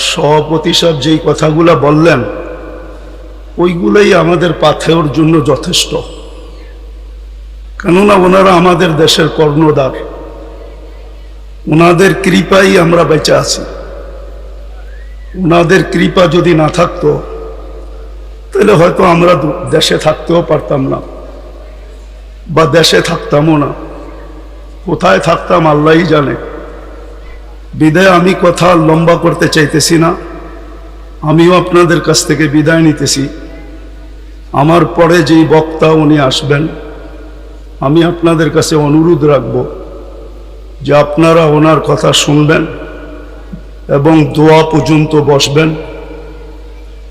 সভাপতি সাহেব যেই কথাগুলো বললেন, ওইগুলোই আমাদের পাথেওর জন্য যথেষ্ট। কেননা ওনারা আমাদের দেশের কর্ণধার। ওনাদের কৃপাই আমরা বেঁচে আছি। ওনাদের কৃপা যদি না থাকতো, তাহলে হয়তো আমরা দেশে থাকতেও পারতাম না, বা দেশে থাকতামও না। কোথায় থাকতাম আল্লাহই জানে। বিদায় আমি কথা লম্বা করতে চাইতেছি না। আমিও আপনাদের কাছ থেকে বিদায় নিতেছি। আমার পরে যেই বক্তা উনি আসবেন, আমি আপনাদের কাছে অনুরোধ রাখব যে আপনারা ওনার কথা শুনবেন এবং দোয়া পর্যন্ত বসবেন।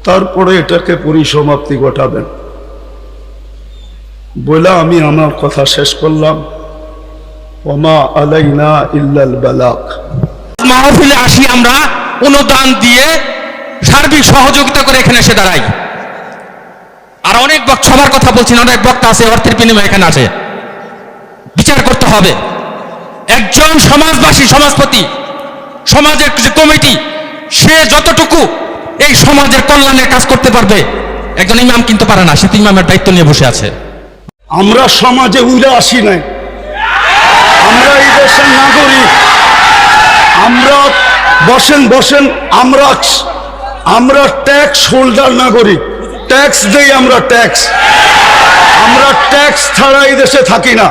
তারপরে এটাকে পরিসমাপ্তি ঘটাবেন। বলে আমি আমার কথা শেষ করলাম। ওমা আলাইনা ইল্লাল বালাক। মাহফিলে আসি আমরা অনুদান দিয়ে সার্বিক সহযোগিতা করে এখানে এসে দাঁড়াই। আর অনেক সবার কথা বলছি না, অনেক বক্তা আছে অর্থের বিনিময় এখানে আছে। বিচার করতে হবে। একজন সমাজবাসী সমাজপতি সমাজের যে কমিটি সে যতটুকু এই সমাজের কল্যাণের কাজ করতে পারবে একজন ইমাম কিন্তু পারে না সে তো ইমামের দায়িত্ব নিয়ে বসে আছে। আমরা সমাজে উড়ে আসি নাই আমরা এই দেশের নাগরিক আমরা বসেন বসেন, আমরা আমরা ট্যাক্স হোল্ডার নাগরিক। ট্যাক্স দেই আমরা ট্যাক্স আমরা ট্যাক্স ছাড়া এই দেশে থাকি না।